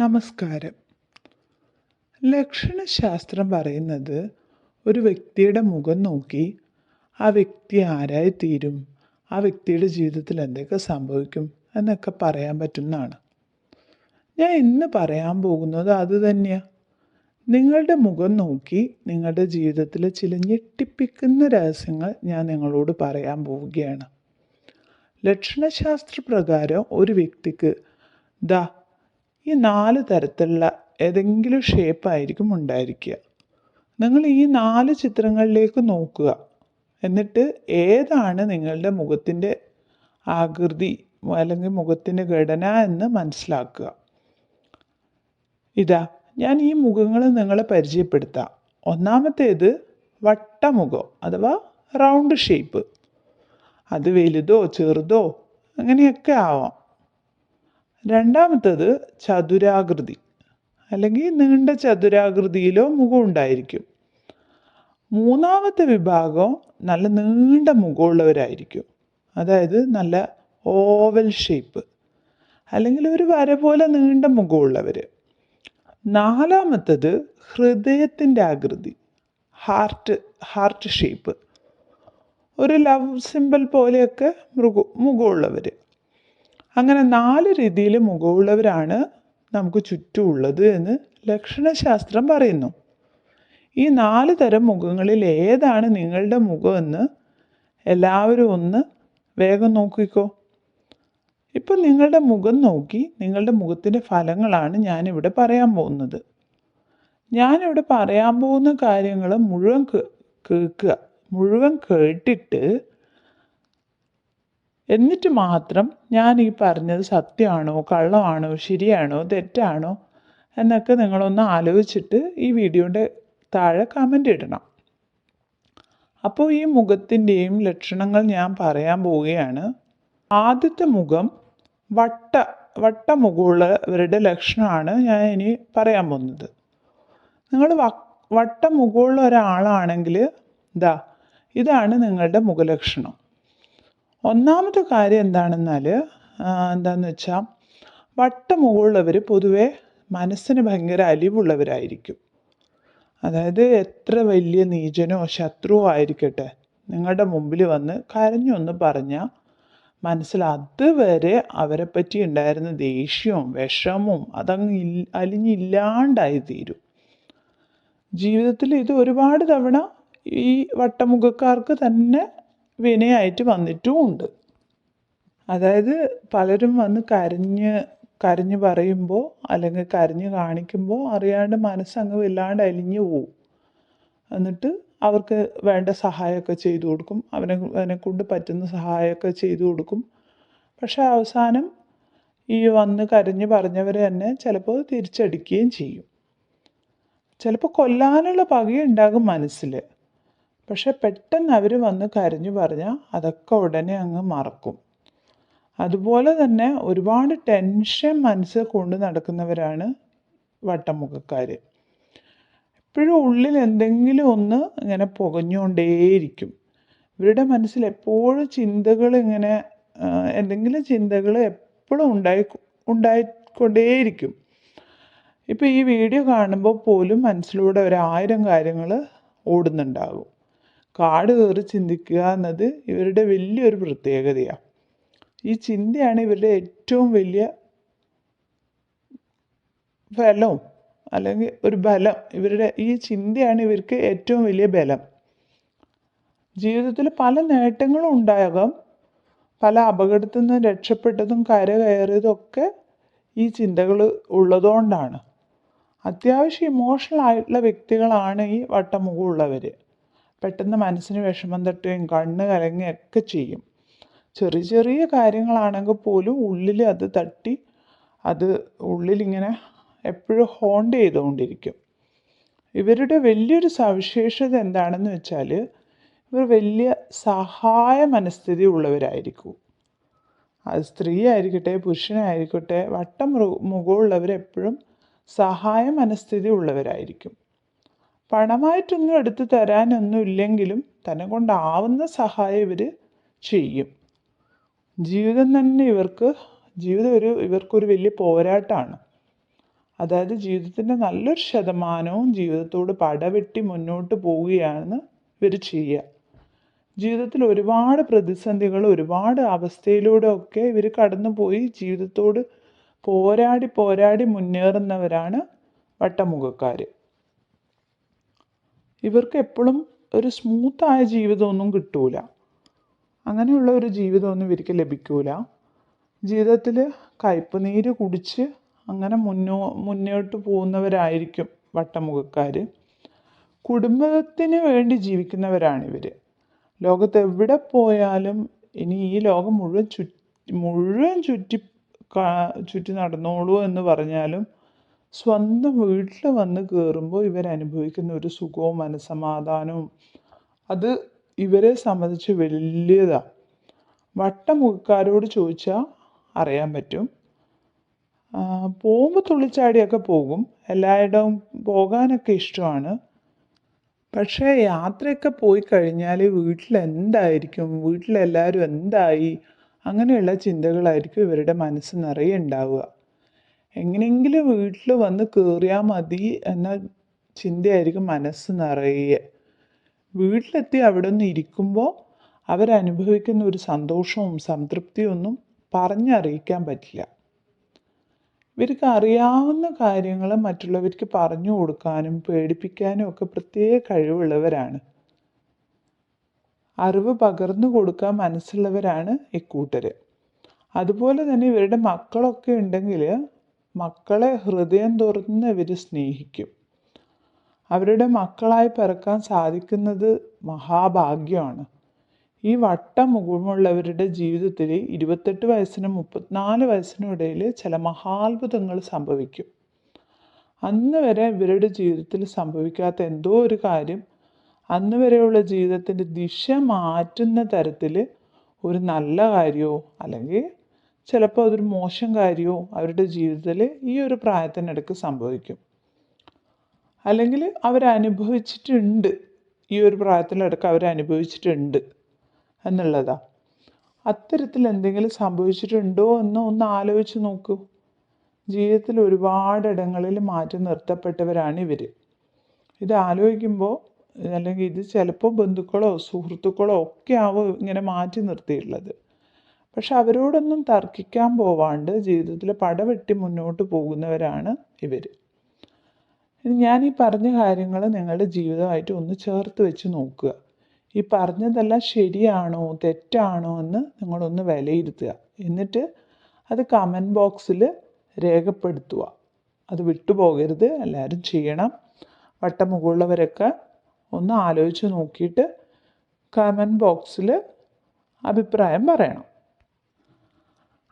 നമസ്കാരം. ലക്ഷണശാസ്ത്രം പറയുന്നത് ഒരു വ്യക്തിയുടെ മുഖം നോക്കി ആ വ്യക്തി ആരായി തീരും ആ വ്യക്തിയുടെ ജീവിതത്തിൽ എന്തൊക്കെ സംഭവിക്കും? എന്നൊക്കെ പറയാൻ പറ്റുന്നതാണ്. ഞാൻ ഇന്ന് പറയാൻ പോകുന്നത് അത് തന്നെയാണ് നിങ്ങളുടെ മുഖം നോക്കി നിങ്ങളുടെ ജീവിതത്തിൽ ചില ഞെട്ടിപ്പിക്കുന്ന രഹസ്യങ്ങൾ ഞാൻ നിങ്ങളോട് പറയാൻ പോവുകയാണ്. ലക്ഷണശാസ്ത്ര പ്രകാരം ഒരു വ്യക്തിക്ക് ദാ ഈ നാല് തരത്തിലുള്ള ഏതെങ്കിലും ഷേപ്പായിരിക്കും ഉണ്ടായിരിക്കുക. നിങ്ങൾ ഈ നാല് ചിത്രങ്ങളിലേക്ക് നോക്കുക. എന്നിട്ട് ഏതാണ് നിങ്ങളുടെ മുഖത്തിന്റെ ആകൃതി അല്ലെങ്കിൽ മുഖത്തിന്റെ ഘടന എന്ന് മനസ്സിലാക്കുക. ഇതാ ഞാൻ ഈ മുഖങ്ങൾ നിങ്ങളെ പരിചയപ്പെടുത്താം. ഒന്നാമത്തേത് വട്ടമുഖം അഥവാ റൗണ്ട് ഷേപ്പ് അത് വലുതോ ചെറുതോ അങ്ങനെയൊക്കെ ആവാം. രണ്ടാമത്തത് ചതുരാകൃതി അല്ലെങ്കിൽ നീണ്ട ചതുരാകൃതിയിലോ മുഖം ഉണ്ടായിരിക്കും. മൂന്നാമത്തെ വിഭാഗം നല്ല നീണ്ട മുഖമുള്ളവരായിരിക്കും. അതായത് നല്ല ഓവൽ ഷേപ്പ് അല്ലെങ്കിൽ ഒരു വര പോലെ നീണ്ട മുഖമുള്ളവർ നാലാമത്തത് ഹൃദയത്തിന്റെ ആകൃതി ഹാർട്ട് ഹാർട്ട് ഷേപ്പ് ഒരു ലവ് സിമ്പിൾ പോലെയൊക്കെ മൃഗ മുഖമുള്ളവർ അങ്ങനെ നാല് രീതിയിൽ മുഖമുള്ളവരാണ് നമുക്ക് ചുറ്റുമുള്ളത് എന്ന് ലക്ഷണശാസ്ത്രം പറയുന്നു. ഈ നാല് തരം മുഖങ്ങളിൽ ഏതാണ് നിങ്ങളുടെ മുഖമെന്ന് എല്ലാവരും ഒന്ന് വേഗം നോക്കിക്കോ. ഇപ്പം നിങ്ങളുടെ മുഖം നോക്കി നിങ്ങളുടെ മുഖത്തിന്റെ ഫലങ്ങളാണ് ഞാനിവിടെ പറയാൻ പോകുന്നത്. ഞാനിവിടെ പറയാൻ പോകുന്ന കാര്യങ്ങൾ മുഴുവൻ കേൾക്കുക. മുഴുവൻ കേട്ടിട്ട് എന്നിട്ട് മാത്രം ഞാൻ ഈ പറഞ്ഞത് സത്യമാണോ കള്ളമാണോ ശരിയാണോ തെറ്റാണോ എന്നൊക്കെ നിങ്ങളൊന്ന് ആലോചിച്ചിട്ട് ഈ വീഡിയോയുടെ താഴെ കമന്റ് ഇടണം. അപ്പോൾ ഈ മുഖത്തിന്റെയും ലക്ഷണങ്ങൾ ഞാൻ പറയാൻ പോവുകയാണ്. ആദ്യത്തെ മുഖം വട്ട വട്ട വട്ടമുഖമുള്ളവരുടെ ലക്ഷണമാണ് ഞാൻ ഇനി പറയാൻ പോകുന്നത്. നിങ്ങൾ വ വട്ടമുഖമുള്ള ഒരാളാണെങ്കിൽ ഇതാ ഇതാണ് നിങ്ങളുടെ മുഖലക്ഷണം. ഒന്നാമത്തെ കാര്യം എന്താണെന്നാൽ എന്താണെന്ന് വെച്ചാൽ വട്ടമുകളുള്ളവർ പൊതുവെ മനസ്സിന് ഭയങ്കര അലിവുള്ളവരായിരിക്കും. അതായത് എത്ര വലിയ നീചനോ ശത്രുവോ ആയിരിക്കട്ടെ നിങ്ങളുടെ മുമ്പിൽ വന്ന് കരഞ്ഞൊന്ന് പറഞ്ഞാൽ മനസ്സിൽ അതുവരെ പറ്റി ഉണ്ടായിരുന്ന ദേഷ്യവും വിഷമവും അതങ്ങ് അലിഞ്ഞില്ലാണ്ടായിത്തീരും അലിഞ്ഞില്ലാണ്ടായി തീരും. ജീവിതത്തിൽ ഇത് ഒരുപാട് തവണ ഈ വട്ടമുഖക്കാർക്ക് തന്നെ വിനയായിട്ട് വന്നിട്ടുമുണ്ട്. അതായത് പലരും വന്ന് കരഞ്ഞ് കരഞ്ഞ് പറയുമ്പോൾ അല്ലെങ്കിൽ കരഞ്ഞ് കാണിക്കുമ്പോൾ അറിയാണ്ട് മനസ്സങ്ങ് വല്ലാണ്ട് അലിഞ്ഞു പോവും. എന്നിട്ട് അവർക്ക് വേണ്ട സഹായമൊക്കെ ചെയ്തു കൊടുക്കും. അവനെ അവനെ കൊണ്ട് പറ്റുന്ന സഹായമൊക്കെ ചെയ്തു കൊടുക്കും. പക്ഷേ അവസാനം ഈ വന്ന് കരഞ്ഞ് പറഞ്ഞവർ തന്നെ ചിലപ്പോൾ തിരിച്ചടിക്കുകയും ചെയ്യും. ചിലപ്പോൾ കൊല്ലാനുള്ള പകയുണ്ടാകും മനസ്സിൽ. പക്ഷെ പെട്ടെന്ന് അവർ വന്ന് കരഞ്ഞു പറഞ്ഞാൽ അതൊക്കെ ഉടനെ അങ്ങ് മറക്കും. അതുപോലെ തന്നെ ഒരുപാട് ടെൻഷൻ മനസ്സിൽ കൊണ്ട് നടക്കുന്നവരാണ് വട്ടമുഖക്കാർ എപ്പോഴും ഉള്ളിൽ എന്തെങ്കിലും ഒന്ന് ഇങ്ങനെ പുകഞ്ഞുകൊണ്ടേയിരിക്കും. ഇവരുടെ മനസ്സിൽ എപ്പോഴും ചിന്തകൾ ഇങ്ങനെ എന്തെങ്കിലും ചിന്തകൾ എപ്പോഴും ഉണ്ടായി ഉണ്ടായിക്കൊണ്ടേയിരിക്കും. ഇപ്പോൾ ഈ വീഡിയോ കാണുമ്പോൾ പോലും മനസ്സിലൂടെ ഒരായിരം കാര്യങ്ങൾ ഓടുന്നുണ്ടാകും കാട് കയറി ചിന്തിക്കുക എന്നത് ഇവരുടെ വലിയൊരു പ്രത്യേകതയാണ് ഈ ചിന്തയാണ് ഇവരുടെ ഏറ്റവും വലിയ ഫലവും അല്ലെങ്കിൽ ഒരു ബലം. ഇവരുടെ ഈ ചിന്തയാണ് ഇവർക്ക് ഏറ്റവും വലിയ ബലം. ജീവിതത്തിൽ പല നേട്ടങ്ങളും ഉണ്ടാകാം. പല അപകടത്തിൽ നിന്ന് രക്ഷപ്പെട്ടതും കര കയറിയതും ഒക്കെ ഈ ചിന്തകൾ ഉള്ളതുകൊണ്ടാണ്. അത്യാവശ്യം ഇമോഷണൽ ആയിട്ടുള്ള വ്യക്തികളാണ് ഈ വട്ടമുഖമുള്ളവർ പെട്ടെന്ന് മനസ്സിന് വിഷമം തട്ടുകയും കണ്ണ് കലങ്ങുകയൊക്കെ ചെയ്യും. ചെറിയ ചെറിയ കാര്യങ്ങളാണെങ്കിൽ പോലും ഉള്ളിൽ അത് തട്ടി അത് ഉള്ളിലിങ്ങനെ എപ്പോഴും ഹോണ്ട് ചെയ്തുകൊണ്ടിരിക്കും. ഇവരുടെ വലിയൊരു സവിശേഷത എന്താണെന്ന് വെച്ചാൽ ഇവർ വലിയ സഹായ മനസ്ഥിതി ഉള്ളവരായിരിക്കും. അത് സ്ത്രീ ആയിരിക്കട്ടെ പുരുഷനായിരിക്കട്ടെ വട്ടം മുഖമുള്ളവർ എപ്പോഴും സഹായ മനസ്ഥിതി ഉള്ളവരായിരിക്കും. പണമായിട്ടൊന്നും എടുത്തു തരാനൊന്നും ഇല്ലെങ്കിലും തന്നെ കൊണ്ടാവുന്ന സഹായം ഇവർ ചെയ്യും. ജീവിതം തന്നെ ഇവർക്ക് ജീവിതം ഒരു ഇവർക്കൊരു വലിയ പോരാട്ടമാണ് അതായത് ജീവിതത്തിന്റെ നല്ലൊരു ശതമാനവും ജീവിതത്തോട് പടവെട്ടി മുന്നോട്ട് പോവുകയാണ് ഇവർ ചെയ്യുക. ജീവിതത്തിൽ ഒരുപാട് പ്രതിസന്ധികൾ ഒരുപാട് അവസ്ഥയിലൂടെ ഒക്കെ ഇവർ കടന്നുപോയി ജീവിതത്തോട് പോരാടി പോരാടി മുന്നേറുന്നവരാണ് വട്ടമുഖക്കാർ ഇവർക്ക് എപ്പോഴും ഒരു സ്മൂത്തായ ജീവിതമൊന്നും കിട്ടൂല. അങ്ങനെയുള്ള ഒരു ജീവിതമൊന്നും ഇവർക്ക് ലഭിക്കൂല. ജീവിതത്തിൽ കയ്പ് നീര് കുടിച്ച് അങ്ങനെ മുന്നോ മുന്നോട്ട് പോകുന്നവരായിരിക്കും വട്ടമുഖക്കാർ. കുടുംബത്തിന് വേണ്ടി ജീവിക്കുന്നവരാണിവർ ലോകത്ത് എവിടെ പോയാലും ഇനി ഈ ലോകം മുഴുവൻ ചുറ്റി മുഴുവൻ ചുറ്റി ചുറ്റി നടന്നോളൂ എന്ന് പറഞ്ഞാലും സ്വന്തം വീട്ടിൽ വന്ന് കയറുമ്പോൾ ഇവരനുഭവിക്കുന്ന ഒരു സുഖവും മനസ്സമാധാനവും. അത് ഇവരെ സംബന്ധിച്ച് വലിയതാണ് വട്ടമുഖക്കാരോട് ചോദിച്ചാൽ അറിയാൻ പറ്റും. പോകുമ്പോൾ തുള്ളിച്ചാടിയൊക്കെ പോകും. എല്ലായിടവും പോകാനൊക്കെ ഇഷ്ടമാണ്. പക്ഷേ യാത്രയൊക്കെ പോയി കഴിഞ്ഞാൽ വീട്ടിൽ എന്തായിരിക്കും വീട്ടിലെല്ലാവരും എന്തായി? അങ്ങനെയുള്ള ചിന്തകളായിരിക്കും ഇവരുടെ മനസ്സ് നിറയെ ഉണ്ടാവുക. എങ്ങനെയെങ്കിലും വീട്ടിൽ വന്ന് കയറിയാൽ മതി എന്ന ചിന്തയായിരിക്കും മനസ്സ് നിറയെ. വീട്ടിലെത്തി അവിടെ നിന്ന് ഇരിക്കുമ്പോൾ അവരനുഭവിക്കുന്ന ഒരു സന്തോഷവും സംതൃപ്തിയും ഒന്നും പറഞ്ഞറിയിക്കാൻ പറ്റില്ല. ഇവർക്ക് അറിയാവുന്ന കാര്യങ്ങൾ മറ്റുള്ളവർക്ക് പറഞ്ഞു കൊടുക്കാനും പേടിപ്പിക്കാനും ഒക്കെ പ്രത്യേക കഴിവുള്ളവരാണ്. അറിവ് പകർന്നു കൊടുക്കാൻ മനസ്സുള്ളവരാണ് ഇക്കൂട്ടർ അതുപോലെ തന്നെ ഇവരുടെ മക്കളൊക്കെ ഉണ്ടെങ്കിൽ മക്കളെ ഹൃദയം തുറന്ന് ഇവർ സ്നേഹിക്കും. അവരുടെ മക്കളായി പിറക്കാൻ സാധിക്കുന്നത് മഹാഭാഗ്യമാണ്. ഈ വട്ടം മുഖമുള്ളവരുടെ ജീവിതത്തിൽ ഇരുപത്തെട്ട് വയസ്സിനും മുപ്പത്തിനാല് വയസ്സിനും ഇടയിൽ ചില മഹാത്ഭുതങ്ങൾ സംഭവിക്കും. അന്ന് വരെ ഇവരുടെ ജീവിതത്തിൽ സംഭവിക്കാത്ത എന്തോ ഒരു കാര്യം അന്ന് വരെയുള്ള ജീവിതത്തിന്റെ ദിശ മാറ്റുന്ന തരത്തിൽ ഒരു നല്ല കാര്യമോ അല്ലെങ്കിൽ ചിലപ്പോൾ അതൊരു മോശം കാര്യമോ അവരുടെ ജീവിതത്തിൽ ഈ ഒരു പ്രായത്തിനിടയ്ക്ക് സംഭവിക്കും. അല്ലെങ്കിൽ അവരനുഭവിച്ചിട്ടുണ്ട് ഈ ഒരു പ്രായത്തിലിടയ്ക്ക് അവരനുഭവിച്ചിട്ടുണ്ട് എന്നുള്ളതാണ് അത്തരത്തിൽ എന്തെങ്കിലും സംഭവിച്ചിട്ടുണ്ടോ എന്ന് ഒന്ന് ആലോചിച്ച് നോക്കൂ. ജീവിതത്തിൽ ഒരുപാട് ഇടങ്ങളിൽ മാറ്റി നിർത്തപ്പെട്ടവരാണ് ഇവർ ഇത് ആലോചിക്കുമ്പോൾ അല്ലെങ്കിൽ ഇത് ചിലപ്പോൾ ബന്ധുക്കളോ സുഹൃത്തുക്കളോ ഒക്കെ ആവും ഇങ്ങനെ മാറ്റി നിർത്തിയിട്ടുള്ളത്. പക്ഷെ അവരോടൊന്നും തർക്കിക്കാൻ പോവാണ്ട് ജീവിതത്തിൽ പടവെട്ടി മുന്നോട്ട് പോകുന്നവരാണ് ഇവർ ഞാൻ ഈ പറഞ്ഞ കാര്യങ്ങൾ നിങ്ങളുടെ ജീവിതമായിട്ട് ഒന്ന് ചേർത്ത് വെച്ച് നോക്കുക. ഈ പറഞ്ഞതെല്ലാം ശരിയാണോ തെറ്റാണോ എന്ന് നിങ്ങളൊന്ന് വിലയിരുത്തുക. എന്നിട്ട് അത് കമന്റ് ബോക്സിൽ രേഖപ്പെടുത്തുക. അത് വിട്ടുപോകരുത് എല്ലാവരും ചെയ്യണം. വട്ടമുകളുള്ളവരൊക്കെ ഒന്ന് ആലോചിച്ച് നോക്കിയിട്ട് കമന്റ് ബോക്സിൽ അഭിപ്രായം പറയണം.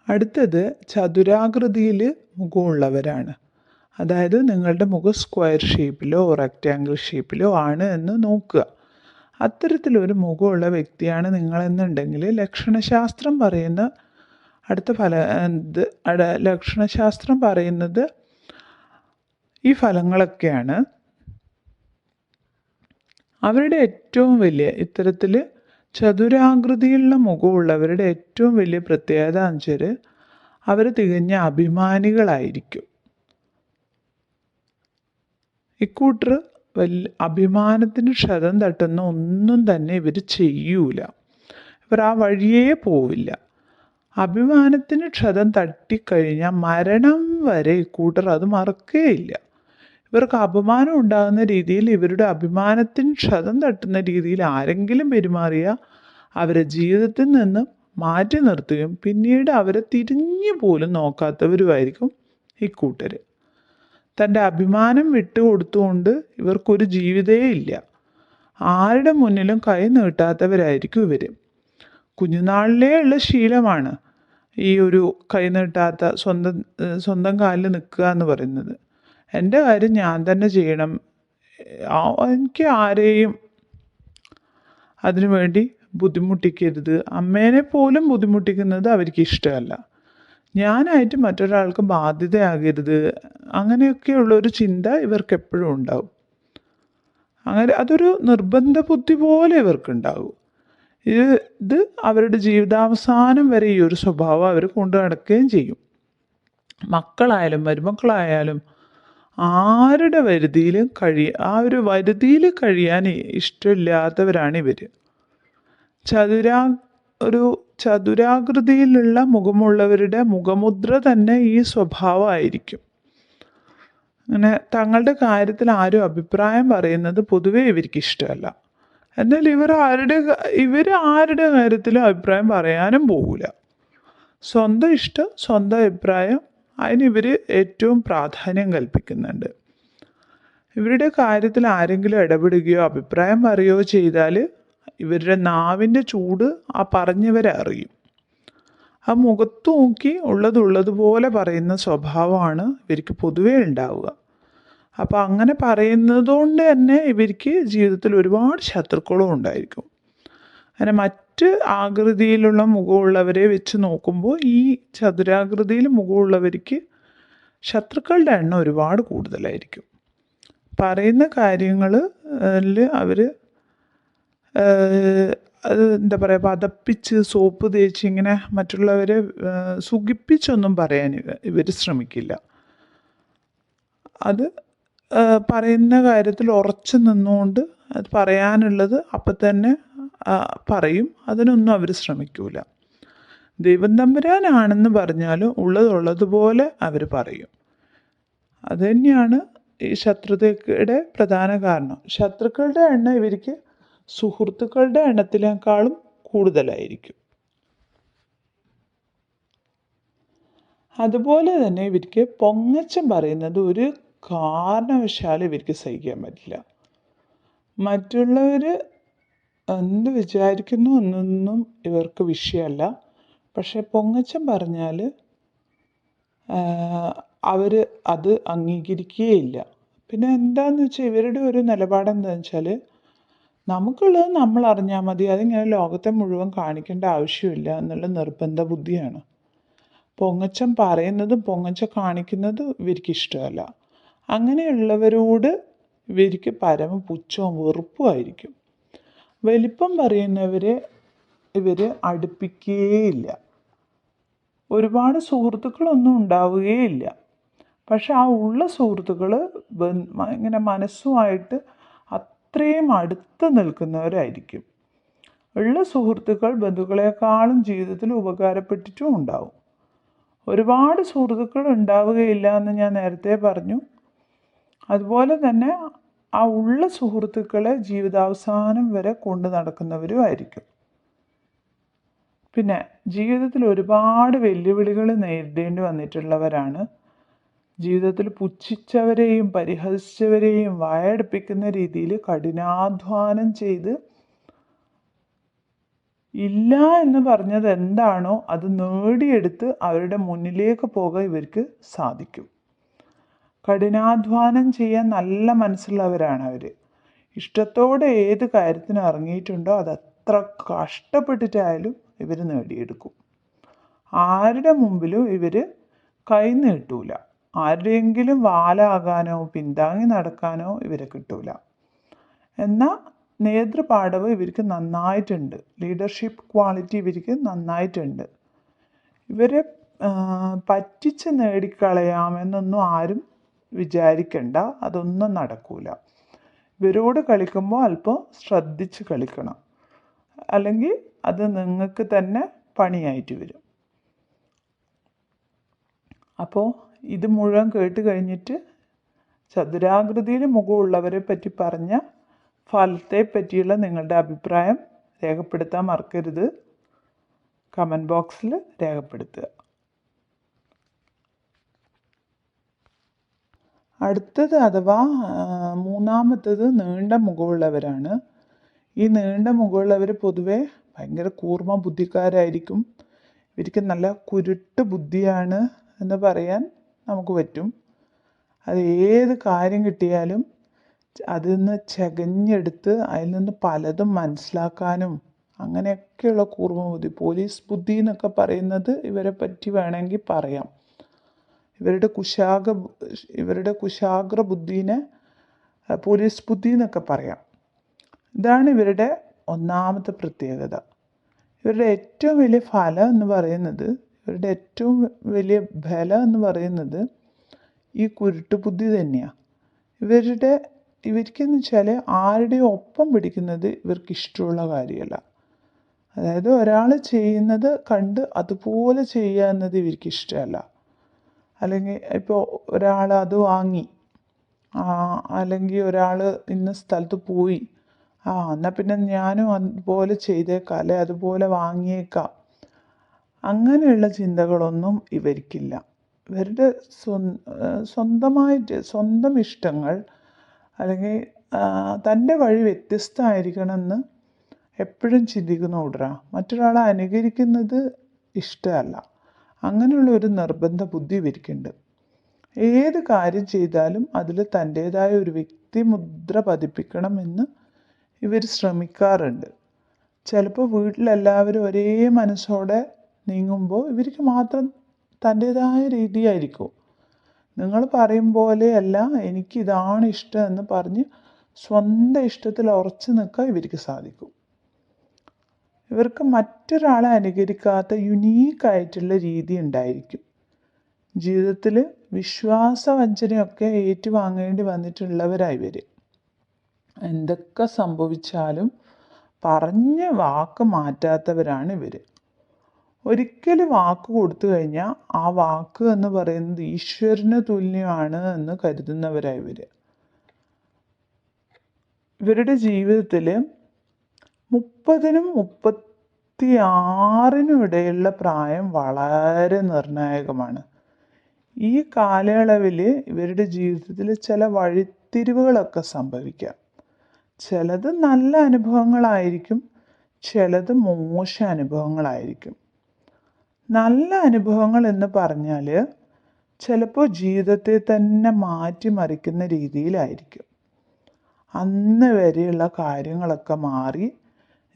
അടുത്തത് ചതുരാകൃതിയിൽ മുഖമുള്ളവരാണ്. അതായത് നിങ്ങളുടെ മുഖം സ്ക്വയർ ഷേപ്പിലോ റെക്റ്റാങ്കിൾ ഷേപ്പിലോ ആണ് എന്ന് നോക്കുക. അത്തരത്തിലൊരു മുഖമുള്ള വ്യക്തിയാണ് നിങ്ങളെന്നുണ്ടെങ്കിൽ ലക്ഷണശാസ്ത്രം പറയുന്ന അടുത്ത ഫല അട- ലക്ഷണശാസ്ത്രം പറയുന്നത് ഈ ഫലങ്ങളൊക്കെയാണ്. അവരുടെ ഏറ്റവും വലിയ ഇത്തരത്തിൽ ചതുരാകൃതിയിലുള്ള മുഖമുള്ളവരുടെ ഏറ്റവും വലിയ പ്രത്യേകത വെച്ചാൽ അവർ തികഞ്ഞ അഭിമാനികളായിരിക്കും. ഇക്കൂട്ടർ വലിയ അഭിമാനത്തിന് ക്ഷതം തട്ടുന്ന ഒന്നും തന്നെ ഇവർ ചെയ്യൂല. ഇവർ ആ വഴിയേ പോവില്ല. അഭിമാനത്തിന് ക്ഷതം തട്ടിക്കഴിഞ്ഞാൽ മരണം വരെ ഇക്കൂട്ടർ അത് മറക്കുകയില്ല ഇവർക്ക് അപമാനം ഉണ്ടാകുന്ന രീതിയിൽ ഇവരുടെ അഭിമാനത്തിന് ക്ഷതം തട്ടുന്ന രീതിയിൽ ആരെങ്കിലും പെരുമാറിയാൽ അവരെ ജീവിതത്തിൽ നിന്ന് മാറ്റി നിർത്തുകയും പിന്നീട് അവരെ തിരിഞ്ഞു പോലും നോക്കാത്തവരുമായിരിക്കും ഇക്കൂട്ടർ തന്റെ അഭിമാനം വിട്ടുകൊടുത്തുകൊണ്ട് ഇവർക്കൊരു ജീവിതേ ഇല്ല. ആരുടെ മുന്നിലും കൈ നീട്ടാത്തവരായിരിക്കും ഇവർ കുഞ്ഞുനാളിലേ ഉള്ള ശീലമാണ് ഈ ഒരു കൈ നീട്ടാത്ത സ്വന്തം സ്വന്തം കാലിൽ നിൽക്കുക എന്ന് പറയുന്നത്. എന്റെ കാര്യം ഞാൻ തന്നെ ചെയ്യണം. എനിക്ക് ആരെയും അതിനുവേണ്ടി ബുദ്ധിമുട്ടിക്കരുത്. അമ്മേനെ പോലും ബുദ്ധിമുട്ടിക്കുന്നത് അവർക്ക് ഇഷ്ടമല്ല. ഞാനായിട്ട് മറ്റൊരാൾക്ക് ബാധ്യതയാകരുത്. അങ്ങനെയൊക്കെയുള്ളൊരു ചിന്ത ഇവർക്ക് എപ്പോഴും ഉണ്ടാവും. അങ്ങനെ അതൊരു നിർബന്ധ ബുദ്ധി പോലെ ഇവർക്കുണ്ടാകും ഇത് ഇത് അവരുടെ ജീവിതാവസാനം വരെ ഈ ഒരു സ്വഭാവം അവർ കൊണ്ടു നടക്കുകയും ചെയ്യും. മക്കളായാലും മരുമക്കളായാലും ആരുടെ വരുതിയിലും കഴിയ ആ ഒരു വരുതിയിൽ കഴിയാൻ ഇഷ്ടമില്ലാത്തവരാണ് ഇവർ ചതുരാ ഒരു ചതുരാകൃതിയിലുള്ള മുഖമുള്ളവരുടെ മുഖമുദ്ര തന്നെ ഈ സ്വഭാവമായിരിക്കും. അങ്ങനെ തങ്ങളുടെ കാര്യത്തിൽ ആരും അഭിപ്രായം പറയുന്നത് പൊതുവേ ഇവർക്ക് ഇഷ്ടമല്ല. എന്നാൽ ഇവർ ആരുടെ ഇവർ ആരുടെ കാര്യത്തിലും അഭിപ്രായം പറയാനും പോകില്ല സ്വന്തം ഇഷ്ടം സ്വന്തം അഭിപ്രായം അതിന് ഇവർ ഏറ്റവും പ്രാധാന്യം കൽപ്പിക്കുന്നുണ്ട്. ഇവരുടെ കാര്യത്തിൽ ആരെങ്കിലും ഇടപെടുകയോ അഭിപ്രായം പറയുകയോ ചെയ്താൽ ഇവരുടെ നാവിന്റെ ചൂട് ആ പറഞ്ഞവരെ അറിയും. ആ മുഖത്ത് നോക്കി ഉള്ളതുള്ളതുപോലെ പറയുന്ന സ്വഭാവമാണ് ഇവർക്ക് പൊതുവേ ഉണ്ടാവുക. അപ്പോൾ അങ്ങനെ പറയുന്നതുകൊണ്ട് തന്നെ ഇവർക്ക് ജീവിതത്തിൽ ഒരുപാട് ശത്രുക്കളും ഉണ്ടായിരിക്കും. അങ്ങനെ മറ്റ് ആകൃതിയിലുള്ള മുഖമുള്ളവരെ വെച്ച് നോക്കുമ്പോൾ ഈ ചതുരാകൃതിയിൽ മുഖമുള്ളവർക്ക് ശത്രുക്കളുടെ എണ്ണം ഒരുപാട് കൂടുതലായിരിക്കും. പറയുന്ന കാര്യങ്ങൾ അവർ അത് എന്താ പറയുക പതപ്പിച്ച് സോപ്പ് തേച്ച് ഇങ്ങനെ മറ്റുള്ളവരെ സുഖിപ്പിച്ചൊന്നും പറയാൻ ഇവർ ശ്രമിക്കില്ല. അത് പറയുന്ന കാര്യത്തിൽ ഉറച്ചു നിന്നുകൊണ്ട് അത് പറയാനുള്ളത് അപ്പം തന്നെ പറയും. അതിനൊന്നും അവർ ശ്രമിക്കൂല. ദൈവം തമ്പുരാനാണെന്ന് പറഞ്ഞാലും ഉള്ളതുള്ളതുപോലെ അവർ പറയും. അത് തന്നെയാണ് ഈ ശത്രുതയുടെ പ്രധാന കാരണം. ശത്രുക്കളുടെ എണ്ണം ഇവർക്ക് സുഹൃത്തുക്കളുടെ എണ്ണത്തിനേക്കാളും കൂടുതലായിരിക്കും. അതുപോലെ തന്നെ ഇവർക്ക് പൊങ്ങച്ചം പറയുന്നത് ഒരു കാരണവശാലും ഇവർക്ക് സഹിക്കാൻ പറ്റില്ല. മറ്റുള്ളവർ എന്ത് വിചാരിക്കുന്നു എന്നൊന്നും ഇവർക്ക് വിഷയമല്ല. പക്ഷെ പൊങ്ങച്ചം പറഞ്ഞാൽ അവർ അത് അംഗീകരിക്കുകയില്ല. പിന്നെ എന്താണെന്ന് വെച്ചാൽ ഇവരുടെ ഒരു നിലപാട് എന്താണെന്ന് വെച്ചാൽ നമുക്കുള്ളത് നമ്മൾ അറിഞ്ഞാൽ മതി. അതിങ്ങനെ ലോകത്തെ മുഴുവൻ കാണിക്കേണ്ട ആവശ്യമില്ല എന്നുള്ള നിർബന്ധ ബുദ്ധിയാണ്. പൊങ്ങച്ചം പറയുന്നതും പൊങ്ങച്ചം കാണിക്കുന്നതും ഇവർക്ക് ഇഷ്ടമല്ല. അങ്ങനെയുള്ളവരോട് ഇവർക്ക് പരമ പുച്ഛവും വെറുപ്പുമായിരിക്കും വലിപ്പം പറയുന്നവരെ ഇവർ അടുപ്പിക്കുകയില്ല ഒരുപാട് സുഹൃത്തുക്കളൊന്നും ഉണ്ടാവുകയില്ല. പക്ഷെ ആ ഉള്ള സുഹൃത്തുക്കൾ ഇങ്ങനെ മനസ്സുമായിട്ട് അത്രയും അടുത്ത് നിൽക്കുന്നവരായിരിക്കും. ഉള്ള സുഹൃത്തുക്കൾ ബന്ധുക്കളെക്കാളും ജീവിതത്തിൽ ഉപകാരപ്പെട്ടിട്ടും ഉണ്ടാവും. ഒരുപാട് സുഹൃത്തുക്കൾ ഉണ്ടാവുകയില്ല എന്ന് ഞാൻ നേരത്തെ പറഞ്ഞു. അതുപോലെ തന്നെ ആ ഉള്ള സുഹൃത്തുക്കളെ ജീവിതാവസാനം വരെ കൊണ്ടു നടക്കുന്നവരുമായിരിക്കും പിന്നെ ജീവിതത്തിൽ ഒരുപാട് വെല്ലുവിളികൾ നേരിടേണ്ടി വന്നിട്ടുള്ളവരാണ്. ജീവിതത്തിൽ പുച്ഛിച്ചവരെയും പരിഹസിച്ചവരെയും വായടുപ്പിക്കുന്ന രീതിയിൽ കഠിനാധ്വാനം ചെയ്ത് ഇല്ല എന്ന് പറഞ്ഞത് എന്താണോ അത് നേടിയെടുത്ത് അവരുടെ മുന്നിലേക്ക് പോകാൻ ഇവർക്ക് സാധിക്കും. കഠിനാധ്വാനം ചെയ്യാൻ നല്ല മനസ്സുള്ളവരാണ് അവർ ഇഷ്ടത്തോടെ ഏത് കാര്യത്തിന് ഇറങ്ങിയിട്ടുണ്ടോ അത് അത്ര കഷ്ടപ്പെട്ടിട്ടായാലും ഇവർ നേടിയെടുക്കും. ആരുടെ മുമ്പിലും ഇവർ കൈ നീട്ടൂല. ആരുടെയെങ്കിലും വാലാകാനോ പിന്താങ്ങി നടക്കാനോ ഇവരെ കിട്ടൂല. എന്നാൽ നേതൃപാഠവ് ഇവർക്ക് നന്നായിട്ടുണ്ട്. ലീഡർഷിപ്പ് ക്വാളിറ്റി ഇവർക്ക് നന്നായിട്ടുണ്ട്. ഇവരെ പറ്റിച്ച് നേടിക്കളയാമെന്നൊന്നും ആരും വിചാരിക്കണ്ട അതൊന്നും നടക്കൂല. ഇവരോട് കളിക്കുമ്പോൾ അല്പം ശ്രദ്ധിച്ച് കളിക്കണം. അല്ലെങ്കിൽ അത് നിങ്ങൾക്ക് തന്നെ പണിയായിട്ട് വരും. അപ്പോൾ ഇത് മുഴുവൻ കേട്ട് കഴിഞ്ഞിട്ട് ചതുരാകൃതിയിൽ മുഖമുള്ളവരെ പറ്റി പറഞ്ഞ ഫലത്തെ പറ്റിയുള്ള നിങ്ങളുടെ അഭിപ്രായം രേഖപ്പെടുത്താൻ മറക്കരുത്. കമന്റ് ബോക്സിൽ രേഖപ്പെടുത്തുക. അടുത്തത് അഥവാ മൂന്നാമത്തത് നീണ്ട മുഖമുള്ളവരാണ്. ഈ നീണ്ട മുഖമുള്ളവർ പൊതുവെ ഭയങ്കര കൂർമ്മ ബുദ്ധിക്കാരായിരിക്കും. ഇവർക്ക് നല്ല കുരുട്ട് ബുദ്ധിയാണ് എന്ന് പറയാൻ നമുക്ക് പറ്റും. അത് ഏത് കാര്യം കിട്ടിയാലും അതിൽ നിന്ന് ചകഞ്ഞെടുത്ത് അതിൽ നിന്ന് പലതും മനസ്സിലാക്കാനും അങ്ങനെയൊക്കെയുള്ള കൂർമ്മ ബുദ്ധി പോലീസ് ബുദ്ധി എന്നൊക്കെ പറയുന്നത് ഇവരെ പറ്റി വേണമെങ്കിൽ പറയാം. ഇവരുടെ കുശാഗ ഇവരുടെ കുശാഗ്ര ബുദ്ധീനെ പോലീസ് ബുദ്ധി എന്നൊക്കെ പറയാം. ഇതാണ് ഇവരുടെ ഒന്നാമത്തെ പ്രത്യേകത. ഇവരുടെ ഏറ്റവും വലിയ ഫലം എന്ന് പറയുന്നത് ഇവരുടെ ഏറ്റവും വലിയ ബലം എന്ന് പറയുന്നത് ഈ കുരുട്ട് ബുദ്ധി തന്നെയാണ് ഇവരുടെ ഇവർക്കെന്ന് വെച്ചാൽ ആരുടെയും ഒപ്പം പിടിക്കുന്നത് ഇവർക്ക് ഇഷ്ടമുള്ള കാര്യമല്ല. അതായത് ഒരാൾ ചെയ്യുന്നത് കണ്ട് അതുപോലെ ചെയ്യുക എന്നത് ഇവർക്ക് ഇഷ്ടമല്ല. അല്ലെങ്കിൽ ഇപ്പോൾ ഒരാൾ അത് വാങ്ങി അല്ലെങ്കിൽ ഒരാൾ ഇന്ന സ്ഥലത്ത് പോയി ആ എന്നാൽ പിന്നെ ഞാനും അതുപോലെ ചെയ്തേക്കാം അല്ലെ അതുപോലെ വാങ്ങിയേക്കാം. അങ്ങനെയുള്ള ചിന്തകളൊന്നും ഇവർക്കില്ല. ഇവരുടെ സ്വന്തമായിട്ട് സ്വന്തം ഇഷ്ടങ്ങൾ അല്ലെങ്കിൽ തന്റെ വഴി വ്യത്യസ്തമായിരിക്കണമെന്ന് എപ്പോഴും ചിന്തിക്കുന്ന കൂട്ടരാ മറ്റൊരാളെ അനുകരിക്കുന്നത് ഇഷ്ടമല്ല. അങ്ങനെയുള്ള ഒരു നിർബന്ധ ബുദ്ധി ഇവർക്കുണ്ട്. ഏത് കാര്യം ചെയ്താലും അതിൽ തന്റേതായ ഒരു വ്യക്തിമുദ്ര പതിപ്പിക്കണമെന്ന് ഇവർ ശ്രമിക്കാറുണ്ട്. ചിലപ്പോൾ വീട്ടിലെല്ലാവരും ഒരേ മനസ്സോടെ നീങ്ങുമ്പോൾ ഇവർക്ക് മാത്രം തന്റേതായ രീതിയായിരിക്കും. നിങ്ങൾ പറയും പോലെയല്ല എനിക്കിതാണ് ഇഷ്ടം എന്ന് പറഞ്ഞ് സ്വന്തം ഇഷ്ടത്തിൽ ഉറച്ചു നിൽക്കാൻ ഇവർക്ക് സാധിക്കും. ഇവർക്ക് മറ്റൊരാളെ അനുകരിക്കാത്ത യുണീക്കായിട്ടുള്ള രീതി ഉണ്ടായിരിക്കും. ജീവിതത്തിൽ വിശ്വാസവഞ്ചനയൊക്കെ ഏറ്റുവാങ്ങേണ്ടി വന്നിട്ടുള്ളവരായി വരും എന്തൊക്കെ സംഭവിച്ചാലും പറഞ്ഞ വാക്ക് മാറ്റാത്തവരാണ് ഇവർ ഒരിക്കൽ വാക്ക് കൊടുത്തു കഴിഞ്ഞാൽ ആ വാക്ക് എന്ന് പറയുന്നത് ഈശ്വരന് തുല്യമാണ് എന്ന് കരുതുന്നവരായി ഇവർ ഇവരുടെ ജീവിതത്തിൽ മുപ്പതിനും മുപ്പത്തി ആറിനും ഇടയിലുള്ള പ്രായം വളരെ നിർണായകമാണ്. ഈ കാലയളവിൽ ഇവരുടെ ജീവിതത്തിൽ ചില വഴിത്തിരിവുകളൊക്കെ സംഭവിക്കാം. ചിലത് നല്ല അനുഭവങ്ങളായിരിക്കും ചിലത് മോശ അനുഭവങ്ങളായിരിക്കും. നല്ല അനുഭവങ്ങൾ എന്ന് പറഞ്ഞാൽ ചിലപ്പോൾ ജീവിതത്തെ തന്നെ മാറ്റിമറിക്കുന്ന രീതിയിലായിരിക്കും. അന്ന് വരെയുള്ള കാര്യങ്ങളൊക്കെ മാറി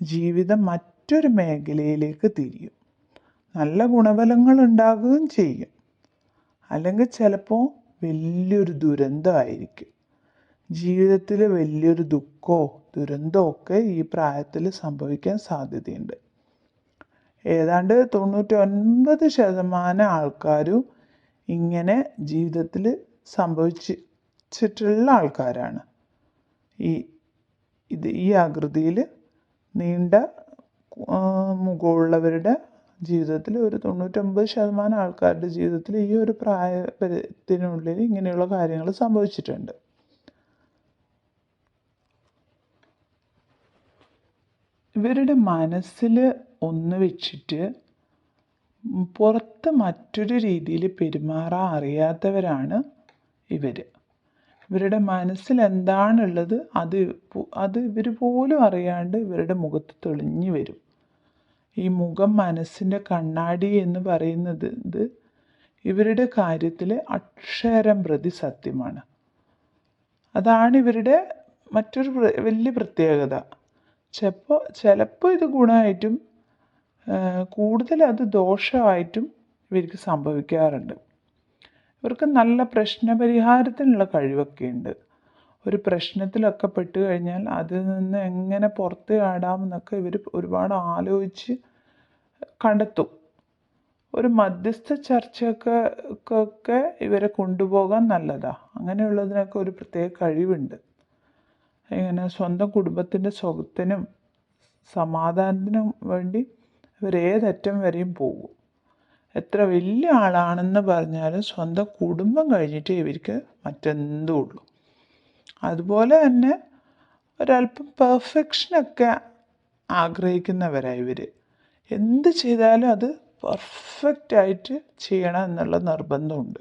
ജീവിതം മറ്റൊരു മേഖലയിലേക്ക് തിരിയും. നല്ല ഗുണഫലങ്ങൾ ഉണ്ടാകുകയും ചെയ്യും. അല്ലെങ്കിൽ ചിലപ്പോൾ വലിയൊരു ദുരന്തമായിരിക്കും. ജീവിതത്തിൽ വലിയൊരു ദുഃഖമോ ദുരന്തമോ ഒക്കെ ഈ പ്രായത്തിൽ സംഭവിക്കാൻ സാധ്യതയുണ്ട്. ഏതാണ്ട് തൊണ്ണൂറ്റി ഒൻപത് ശതമാനം ആൾക്കാരും ഇങ്ങനെ ജീവിതത്തിൽ സംഭവിച്ചിട്ടുള്ള ആൾക്കാരാണ്. ഈ ഇത് ഈ ആകൃതിയിൽ നീണ്ട മുഖമുള്ളവരുടെ ജീവിതത്തിൽ ഒരു തൊണ്ണൂറ്റൊമ്പത് ശതമാനം ആൾക്കാരുടെ ജീവിതത്തിൽ ഈ ഒരു പ്രായത്തിനുള്ളിൽ ഇങ്ങനെയുള്ള കാര്യങ്ങൾ സംഭവിച്ചിട്ടുണ്ട്. ഇവരുടെ മനസ്സിൽ ഒന്ന് വെച്ചിട്ട് പുറത്ത് മറ്റൊരു രീതിയിൽ പെരുമാറാൻ അറിയാത്തവരാണ് ഇവർ ഇവരുടെ മനസ്സിൽ എന്താണുള്ളത് അത് അത് ഇവർ പോലും അറിയാണ്ട് ഇവരുടെ മുഖത്ത് തെളിഞ്ഞു വരും. ഈ മുഖം മനസ്സിന്റെ കണ്ണാടി എന്ന് പറയുന്നത് ഇവരുടെ കാര്യത്തിൽ അക്ഷരം പ്രതി സത്യമാണ്. അതാണ് ഇവരുടെ മറ്റൊരു വലിയ പ്രത്യേകത. ചിലപ്പോൾ ചിലപ്പോൾ ഇത് ഗുണമായിട്ടും കൂടുതൽ അത് ദോഷമായിട്ടും ഇവർക്ക് സംഭവിക്കാറുണ്ട്. ഇവർക്ക് നല്ല പ്രശ്നപരിഹാരത്തിനുള്ള കഴിവൊക്കെ ഉണ്ട് ഒരു പ്രശ്നത്തിലൊക്കെ പെട്ട് കഴിഞ്ഞാൽ അതിൽ നിന്ന് എങ്ങനെ പുറത്ത് ചാടാമെന്നൊക്കെ ഇവർ ഒരുപാട് ആലോചിച്ച് കണ്ടെത്തും. ഒരു മധ്യസ്ഥ ചർച്ചയൊക്കെ ഇവരെ കൊണ്ടുപോകാൻ നല്ലതാ. അങ്ങനെയുള്ളതിനൊക്കെ ഒരു പ്രത്യേക കഴിവുണ്ട്. ഇങ്ങനെ സ്വന്തം കുടുംബത്തിന്റെ സ്വത്തിനും സമാധാനത്തിനും വേണ്ടി ഇവരേതറ്റം വരെയും പോകും. എത്ര വലിയ ആളാണെന്ന് പറഞ്ഞാലും സ്വന്തം കുടുംബം കഴിഞ്ഞിട്ട് ഇവർക്ക് മറ്റെന്തും ഉള്ളൂ. അതുപോലെ തന്നെ ഒരല്പം പെർഫെക്ഷനൊക്കെ ആഗ്രഹിക്കുന്നവരാണ് ഇവർ എന്ത് ചെയ്താലും അത് പെർഫെക്റ്റായിട്ട് ചെയ്യണം എന്നുള്ള നിർബന്ധമുണ്ട്.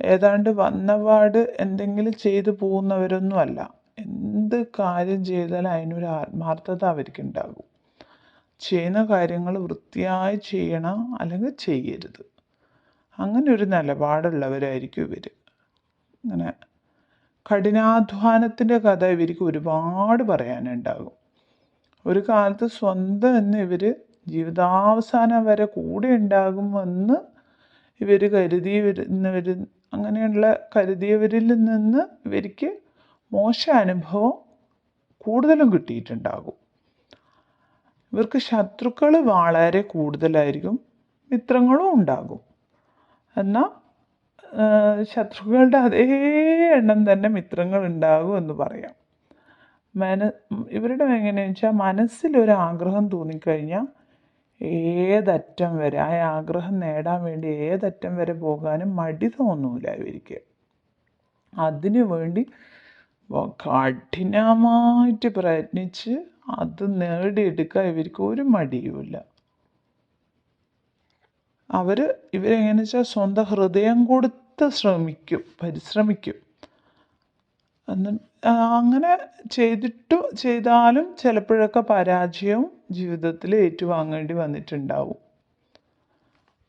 ഏതാണ്ട് വന്നപാട് എന്തെങ്കിലും ചെയ്തു പോകുന്നവരൊന്നും അല്ല. എന്ത് കാര്യം ചെയ്താലും അതിനൊരു ആത്മാർത്ഥത അവർക്കുണ്ടാകും ചെയ്യുന്ന കാര്യങ്ങൾ വൃത്തിയായി ചെയ്യണം അല്ലെങ്കിൽ ചെയ്യരുത്. അങ്ങനെ ഒരു നിലപാടുള്ളവരായിരിക്കും ഇവർ അങ്ങനെ കഠിനാധ്വാനത്തിന്റെ കഥ ഇവർക്ക് ഒരുപാട് പറയാനുണ്ടാകും. ഒരു കാലത്ത് സ്വന്തം എന്ന് ഇവർ ജീവിതാവസാനം വരെ കൂടെ ഉണ്ടാകുമെന്ന് ഇവർ കരുതി വരുന്നവർ അങ്ങനെയുള്ള കരുതിയവരിൽ നിന്ന് ഇവർക്ക് മോശ അനുഭവം കൂടുതലും കിട്ടിയിട്ടുണ്ടാകും. ഇവർക്ക് ശത്രുക്കൾ വളരെ കൂടുതലായിരിക്കും മിത്രങ്ങളും ഉണ്ടാകും. എന്നാൽ ശത്രുക്കളുടെ അതേ എണ്ണം തന്നെ മിത്രങ്ങൾ ഉണ്ടാകും എന്ന് പറയാം. മന ഇവരുടെ എങ്ങനെയാണെന്ന് വെച്ചാൽ മനസ്സിലൊരു ആഗ്രഹം തോന്നിക്കഴിഞ്ഞാൽ ഏതറ്റം വരെ ആ ആഗ്രഹം നേടാൻ വേണ്ടി ഏതറ്റം വരെ പോകാനും മടി തോന്നൂല ഇവർക്ക്. അതിനു വേണ്ടി കഠിനമായിട്ട് പ്രയത്നിച്ച് അത് നേടിയെടുക്കാൻ ഇവർക്ക് ഒരു മടിയുമില്ല. അവർ ഇവരെങ്ങനെ വെച്ചാൽ സ്വന്തം ഹൃദയം കൊടുത്ത് ശ്രമിക്കും പരിശ്രമിക്കും. അങ്ങനെ ചെയ്തിട്ട് ചെയ്താലും ചിലപ്പോഴൊക്കെ പരാജയവും ജീവിതത്തിൽ ഏറ്റുവാങ്ങേണ്ടി വന്നിട്ടുണ്ടാവും.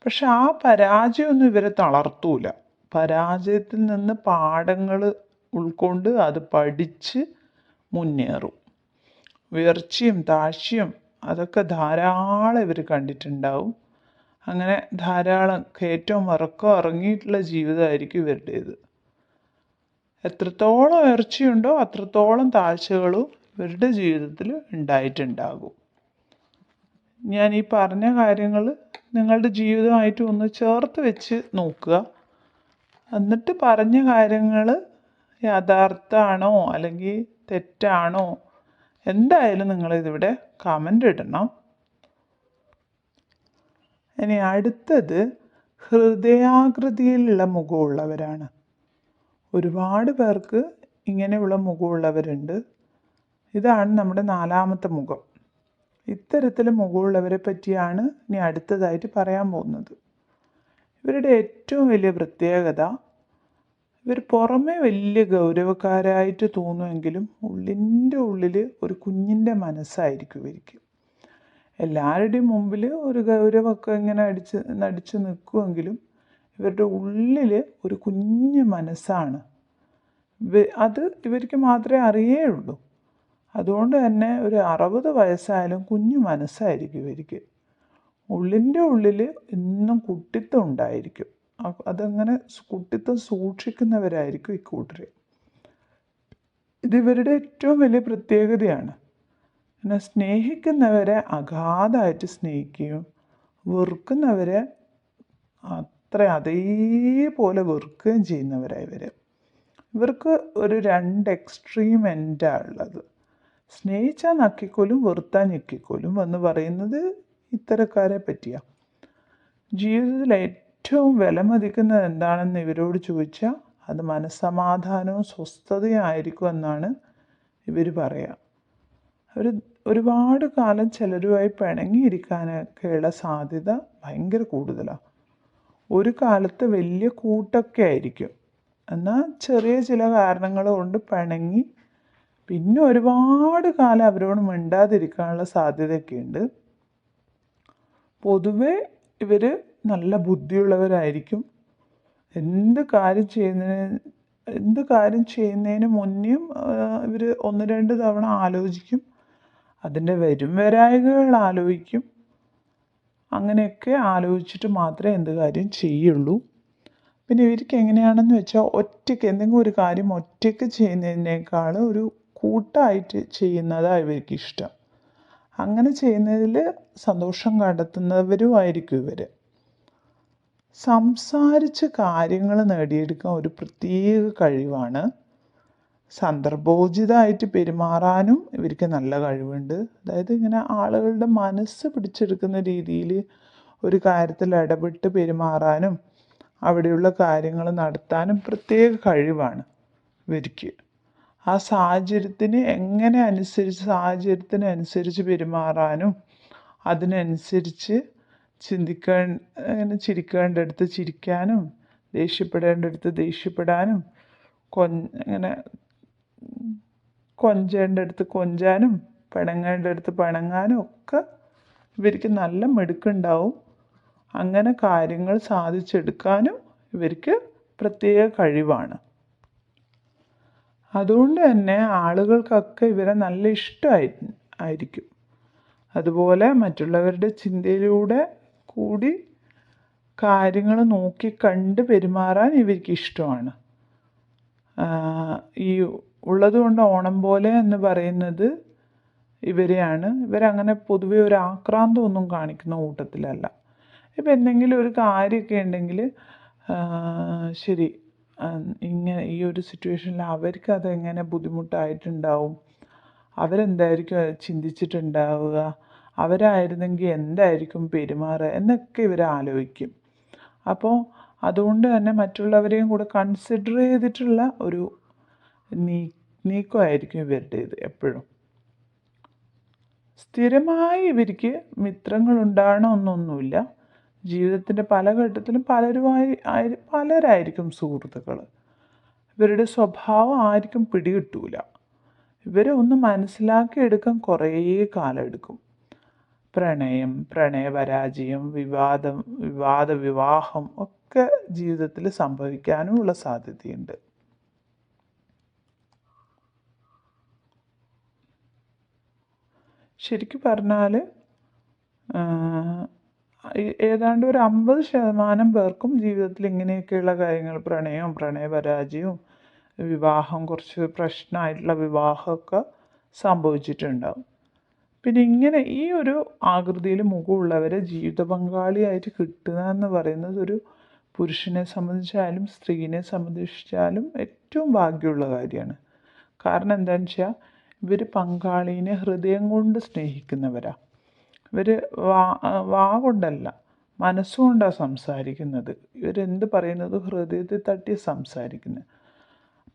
പക്ഷെ ആ പരാജയമൊന്നും ഇവരെ തളർത്തൂല. പരാജയത്തിൽ നിന്ന് പാഠങ്ങൾ ഉൾക്കൊണ്ട് അത് പഠിച്ച് മുന്നേറും. ഉയർച്ചയും താഴ്ചയും അതൊക്കെ ധാരാളം ഇവർ കണ്ടിട്ടുണ്ടാവും. അങ്ങനെ ധാരാളം കയറ്റവും ഇറക്കവും ഇറങ്ങിയിട്ടുള്ള ജീവിതമായിരിക്കും ഇവരുടേത്. എത്രത്തോളം ഉയർച്ചയുണ്ടോ അത്രത്തോളം താഴ്ചകളും ഇവരുടെ ജീവിതത്തിൽ ഉണ്ടായിട്ടുണ്ടാകും. ഞാൻ ഈ പറഞ്ഞ കാര്യങ്ങൾ നിങ്ങളുടെ ജീവിതമായിട്ട് ഒന്ന് ചേർത്ത് വെച്ച് നോക്കുക. എന്നിട്ട് പറഞ്ഞ കാര്യങ്ങൾ യഥാർത്ഥമാണോ അല്ലെങ്കിൽ തെറ്റാണോ എന്തായാലും നിങ്ങൾ ഇതിവിടെ കമന്റ് ഇടണം. ഇനി അടുത്തത് ഹൃദയാകൃതിയിലുള്ള മുഖമുള്ളവരാണ്. ഒരുപാട് പേർക്ക് ഇങ്ങനെയുള്ള മുഖമുള്ളവരുണ്ട്. ഇതാണ് നമ്മുടെ നാലാമത്തെ മുഖം. ഇത്തരത്തിൽ മുഖമുള്ളവരെ പറ്റിയാണ് ഇനി അടുത്തതായിട്ട് പറയാൻ പോകുന്നത്. ഇവരുടെ ഏറ്റവും വലിയ പ്രത്യേകത ഇവർ പുറമേ വലിയ ഗൗരവക്കാരായിട്ട് തോന്നുമെങ്കിലും ഉള്ളിന്റെ ഉള്ളിൽ ഒരു കുഞ്ഞിന്റെ മനസ്സായിരിക്കും ഇവർക്ക്. എല്ലാവരുടെയും മുമ്പിൽ ഒരു ഗൗരവമൊക്കെ ഇങ്ങനെ അടിച്ച് നടിച്ച് നിൽക്കുമെങ്കിലും ഇവരുടെ ഉള്ളിൽ ഒരു കുഞ്ഞു മനസ്സാണ്. അത് ഇവർക്ക് മാത്രമേ അറിയുള്ളൂ അതുകൊണ്ട് തന്നെ ഒരു അറുപത് വയസ്സായാലും കുഞ്ഞു മനസ്സായിരിക്കും ഇവർക്ക്. ഉള്ളിന്റെ ഉള്ളിൽ എന്നും കുട്ടിത്തം ഉണ്ടായിരിക്കും. അതങ്ങനെ കുട്ടിത്തം സൂക്ഷിക്കുന്നവരായിരിക്കും ഈ ഇതിവരുടെ ഇത് ഏറ്റവും വലിയ പ്രത്യേകതയാണ്. പിന്നെ സ്നേഹിക്കുന്നവരെ അഗാധമായിട്ട് സ്നേഹിക്കുകയും വെറുക്കുന്നവരെ അത്ര അതേപോലെ വെറുക്കുകയും ചെയ്യുന്നവരാണ് ഇവർ ഇവർക്ക് ഒരു രണ്ട് എക്സ്ട്രീം എൻഡാണ് ഉള്ളത്. സ്നേഹിച്ചാൽ നക്കിക്കോലും വെറുത്താൽ ഞെക്കിക്കോലും എന്ന് പറയുന്നത് ഇത്തരക്കാരെ പറ്റിയാണ് ജീവിതത്തിൽ ഏറ്റവും വിലമതിക്കുന്നത് എന്താണെന്ന് ഇവരോട് ചോദിച്ചാൽ അത് മനസ്സമാധാനവും സ്വസ്ഥതയും ആയിരിക്കും എന്നാണ് ഇവർ പറയുക അവർ ഒരുപാട് കാലം ചിലരുമായി പിണങ്ങിയിരിക്കാനൊക്കെയുള്ള സാധ്യത ഭയങ്കര കൂടുതലാണ് ഒരു കാലത്ത് വലിയ കൂട്ടൊക്കെ ആയിരിക്കും. എന്നാൽ ചെറിയ ചില കാരണങ്ങൾ കൊണ്ട് പിണങ്ങി പിന്നെ ഒരുപാട് കാലം അവരോട് മിണ്ടാതിരിക്കാനുള്ള സാധ്യതയൊക്കെ ഉണ്ട് പൊതുവെ ഇവർ നല്ല ബുദ്ധിയുള്ളവരായിരിക്കും. എന്ത് കാര്യം ചെയ്യുന്നതിന് എന്ത് കാര്യം ചെയ്യുന്നതിന് മുന്നേയും ഇവർ ഒന്ന് രണ്ട് തവണ ആലോചിക്കും. അതിന്റെ വരും വരായകൾ ആലോചിക്കും. അങ്ങനെയൊക്കെ ആലോചിച്ചിട്ട് മാത്രമേ എന്ത് കാര്യം ചെയ്യുള്ളൂ. പിന്നെ ഇവർക്ക് എങ്ങനെയാണെന്ന് വെച്ചാൽ ഒറ്റയ്ക്ക് എന്തെങ്കിലും ഒരു കാര്യം ഒറ്റയ്ക്ക് ചെയ്യുന്നതിനേക്കാൾ ഒരു കൂട്ടായിട്ട് ചെയ്യുന്നതാണ് ഇവർക്ക് ഇഷ്ടം. അങ്ങനെ ചെയ്യുന്നതിൽ സന്തോഷം കണ്ടെത്തുന്നവരുമായിരിക്കും ഇവർ സംസാരിച്ച് കാര്യങ്ങൾ നേടിയെടുക്കാൻ ഒരു പ്രത്യേക കഴിവാണ്. സന്ദർഭോചിതമായിട്ട് പെരുമാറാനും ഇവർക്ക് നല്ല കഴിവുണ്ട്. അതായത് ഇങ്ങനെ ആളുകളുടെ മനസ്സ് പിടിച്ചെടുക്കുന്ന രീതിയിൽ ഒരു കാര്യത്തിൽ ഇടപെട്ട് പെരുമാറാനും അവിടെയുള്ള കാര്യങ്ങൾ നടത്താനും പ്രത്യേക കഴിവാണ് ഇവർക്ക്. ആ സാഹചര്യത്തിന് എങ്ങനെ അനുസരിച്ച് സാഹചര്യത്തിനനുസരിച്ച് പെരുമാറാനും അതിനനുസരിച്ച് ചിന്തിക്കാൻ അങ്ങനെ ചിരിക്കേണ്ടടുത്ത് ചിരിക്കാനും ദേഷ്യപ്പെടേണ്ടടുത്ത് ദേഷ്യപ്പെടാനും കൊ അങ്ങനെ കൊഞ്ചേണ്ടടുത്ത് കൊഞ്ചാനും പിണങ്ങേണ്ടടുത്ത് പിണങ്ങാനും ഒക്കെ ഇവർക്ക് നല്ല മിടുക്കുണ്ടാവും. അങ്ങനെ കാര്യങ്ങൾ സാധിച്ചെടുക്കാനും ഇവർക്ക് പ്രത്യേക കഴിവാണ്. അതുകൊണ്ട് തന്നെ ആളുകൾക്കൊക്കെ ഇവരെ നല്ല ഇഷ്ടമായി ആയിരിക്കും. അതുപോലെ മറ്റുള്ളവരുടെ ചിന്തയിലൂടെ കൂടി കാര്യങ്ങൾ നോക്കി കണ്ട് പെരുമാറാൻ ഇവർക്ക് ഇഷ്ടമാണ്. ഈ ഉള്ളതുകൊണ്ട് ഓണം പോലെ എന്ന് പറയുന്നത് ഇവരെയാണ്. ഇവരങ്ങനെ പൊതുവെ ഒരു ആക്രാന്തമൊന്നും കാണിക്കുന്ന കൂട്ടത്തിലല്ല. ഇപ്പം എന്തെങ്കിലും ഒരു കാര്യമൊക്കെ ഉണ്ടെങ്കിൽ ശരി ഇങ്ങനെ ഈ ഒരു സിറ്റുവേഷനിൽ അവർക്ക് അതെങ്ങനെ ബുദ്ധിമുട്ടായിട്ടുണ്ടാവും? അവരെന്തായിരിക്കും ചിന്തിച്ചിട്ടുണ്ടാവുക? അവരായിരുന്നെങ്കിൽ എന്തായിരിക്കും പെരുമാറുക എന്നൊക്കെ ഇവർ ആലോചിക്കും. അപ്പോൾ അതുകൊണ്ട് തന്നെ മറ്റുള്ളവരെയും കൂടെ കൺസിഡർ ചെയ്തിട്ടുള്ള ഒരു നീ നീക്കമായിരിക്കും ഇവരുടേത് എപ്പോഴും. സ്ഥിരമായി ഇവർക്ക് മിത്രങ്ങൾ ഉണ്ടാകണമെന്നൊന്നുമില്ല ജീവിതത്തിന്റെ പല ഘട്ടത്തിലും പലരുമായി പലരായിരിക്കും സുഹൃത്തുക്കൾ ഇവരുടെ സ്വഭാവം ആർക്കും പിടികിട്ടൂല. ഇവരെ ഒന്ന് മനസ്സിലാക്കിയെടുക്കാൻ കുറേ കാലം എടുക്കും. പ്രണയം പ്രണയപരാജയം വിവാദം വിവാദ വിവാഹം ഒക്കെ ജീവിതത്തിൽ സംഭവിക്കാനുമുള്ള സാധ്യതയുണ്ട്. ശരിക്കും പറഞ്ഞാൽ ഏതാണ്ട് ഒരു അമ്പത് ശതമാനം പേർക്കും ജീവിതത്തിൽ ഇങ്ങനെയൊക്കെയുള്ള കാര്യങ്ങൾ പ്രണയവും പ്രണയപരാജയവും വിവാഹം കുറച്ച് പ്രശ്നമായിട്ടുള്ള വിവാഹമൊക്കെ സംഭവിച്ചിട്ടുണ്ടാവും. പിന്നെ ഇങ്ങനെ ഈ ഒരു ആകൃതിയിൽ മുഖമുള്ളവരെ ജീവിത പങ്കാളിയായിട്ട് കിട്ടുക എന്ന് പറയുന്നത് ഒരു പുരുഷനെ സംബന്ധിച്ചാലും സ്ത്രീനെ സംബന്ധിച്ചാലും ഏറ്റവും ഭാഗ്യമുള്ള കാര്യമാണ്. കാരണം എന്താണെന്ന് വെച്ചാൽ ഇവർ പങ്കാളീനെ ഹൃദയം കൊണ്ട് സ്നേഹിക്കുന്നവരാണ് ഇവർ വാ വാ കൊണ്ടല്ല മനസ്സുകൊണ്ടാണ് സംസാരിക്കുന്നത്. ഇവരെന്ത് പറയുന്നത്? ഹൃദയത്തിൽ തട്ടി സംസാരിക്കുന്നത്.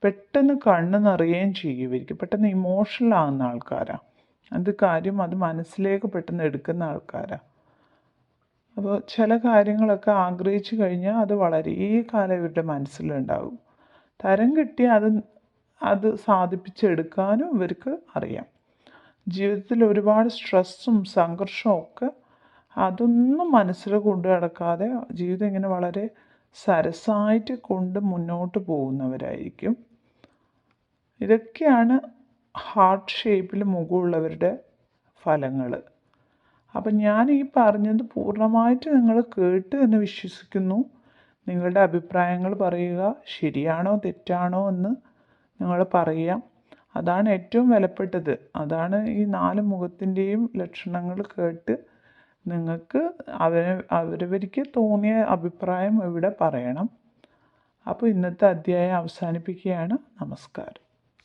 പെട്ടെന്ന് കണ്ണ് നിറയുകയും ചെയ്യും ഇവർക്ക്. പെട്ടെന്ന് ഇമോഷണൽ ആകുന്ന ആൾക്കാരാണ് അത് കാര്യം അത് മനസ്സിലേക്ക് പെട്ടെന്ന് എടുക്കുന്ന ആൾക്കാരാണ് അപ്പോൾ ചില കാര്യങ്ങളൊക്കെ ആഗ്രഹിച്ചു കഴിഞ്ഞാൽ അത് വളരെ കാലം ഇവരുടെ മനസ്സിലുണ്ടാകും തരം കിട്ടിയ അത് അത് സാധിപ്പിച്ചെടുക്കാനും ഇവർക്ക് അറിയാം. ജീവിതത്തിൽ ഒരുപാട് സ്ട്രെസ്സും സംഘർഷവും ഒക്കെ അതൊന്നും മനസ്സിൽ കൊണ്ടു നടക്കാതെ ജീവിതം ഇങ്ങനെ വളരെ സരസായിട്ട് കൊണ്ട് മുന്നോട്ട് പോകുന്നവരായിരിക്കും. ഇതൊക്കെയാണ് ഹാർട്ട് ഷേപ്പിൽ മുഖമുള്ളവരുടെ ഫലങ്ങൾ അപ്പം ഞാൻ ഈ പറഞ്ഞത് പൂർണമായിട്ട് നിങ്ങൾ കേട്ട് എന്ന് വിശ്വസിക്കുന്നു. നിങ്ങളുടെ അഭിപ്രായങ്ങൾ പറയുക ശരിയാണോ തെറ്റാണോ എന്ന് നിങ്ങൾ പറയുക അതാണ് ഏറ്റവും വിലപ്പെട്ടത്. അതാണ് ഈ നാല് മുഖത്തിന്റെയും ലക്ഷണങ്ങൾ കേട്ട് നിങ്ങൾക്ക് അവർ അവരവർക്ക് തോന്നിയ അഭിപ്രായം ഇവിടെ പറയണം. അപ്പോൾ ഇന്നത്തെ അധ്യായം അവസാനിപ്പിക്കുകയാണ്. നമസ്കാരം.